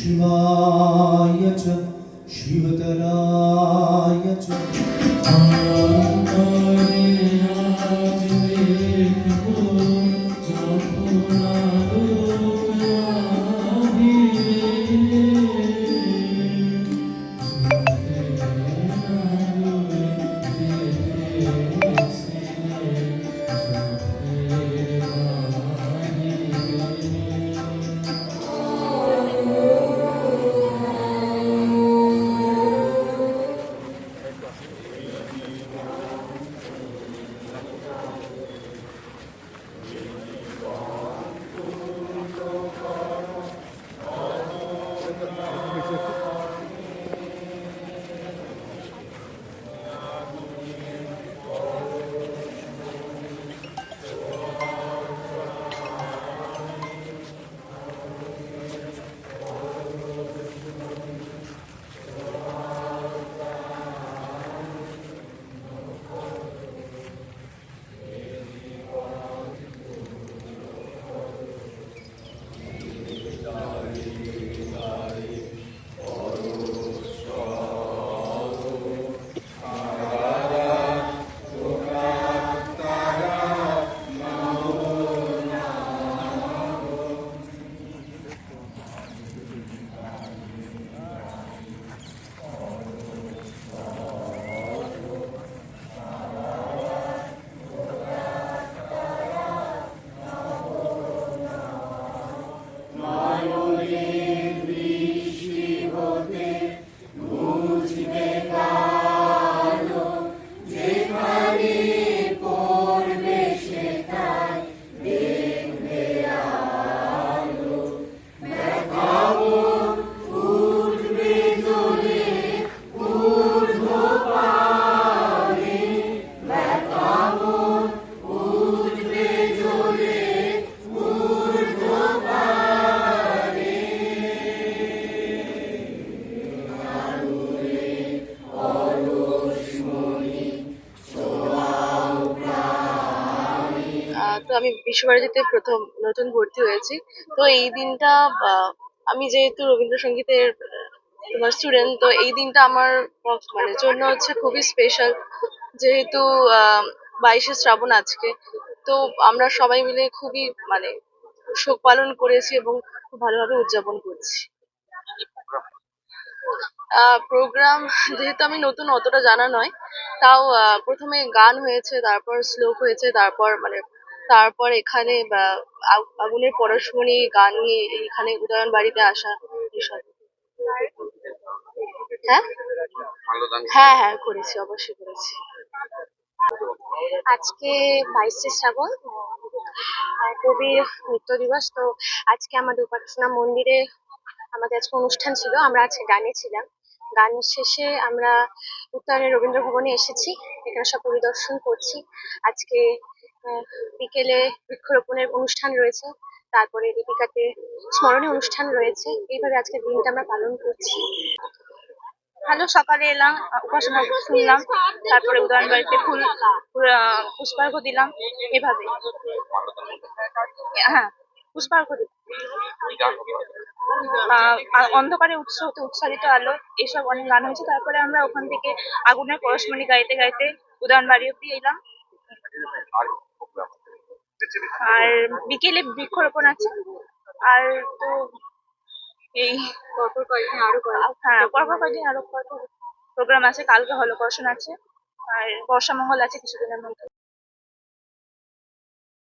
शिवाय च शिवतराय च আমি বিশ্বভারতীতে প্রথম নতুন ভর্তি হয়েছি। তো এই দিনটা আমি যেহেতু রবীন্দ্রসঙ্গীতের তোমার স্টুডেন্ট তো এই দিনটা আমার মানে জন্য হচ্ছে খুবই স্পেশাল যেহেতু বাইশে শ্রাবণ আজকে, তো আমরা সবাই মিলে খুবই মানে শোক পালন করেছি এবং খুব ভালোভাবে উদযাপন করছি। প্রোগ্রাম যেহেতু আমি নতুন অতটা জানা নয়, তাও প্রথমে গান হয়েছে, তারপর শ্লোক হয়েছে, তারপর মানে তারপর এখানে, বা আগ- আগুনের পরশমণি গান নিয়ে এখানে উদয়ন বাড়িতে আসা এসব হ্যাঁ? হ্যাঁ হ্যাঁ করেছি, অবশ্যই করেছি। আজকে বাইশে শ্রাবণ কবির মৃত্যু দিবস, তো আজকে আমাদের উপাসনা মন্দিরে আমাদের আজকে অনুষ্ঠান ছিল, আমরা আজকে গানে ছিলাম। গান শেষে আমরা উত্তরের রবীন্দ্র ভবনে এসেছি, এখানে সব পরিদর্শন করছি। আজকে বিকেলে বৃক্ষরোপণের অনুষ্ঠান রয়েছে। তারপরে দীপিকাতে স্মরণীয় অনুষ্ঠান রয়েছে। এইভাবে আজকে দিনটা আমরা পালন করছি। ভালো সকালে এলাম উপাসনা শুনলাম, তারপরে উদয়ন বাড়িতে ফুল পুষ্পার্ঘ্য দিলাম, এভাবে। হ্যাঁ পুষ্পার্ঘ্য দিলাম। অন্ধকারে উৎস, উৎসাহিত আলো, এসব অনেক গান হয়েছে। তারপরে আমরা ওখান থেকে আগুনের পরশমণি গাইতে গাইতে উদয়ন বাড়ি অব্দি এলাম। আর বিকেলে বৃক্ষরোপণ আছে। আর তো এই পরপর কয়েকদিন আরও হ্যাঁ পরপর কয়েকদিন আরও প্রোগ্রাম আছে। কালকে হলো আছে। আর বর্ষা মঙ্গল আছে কিছুদিনের মধ্যে।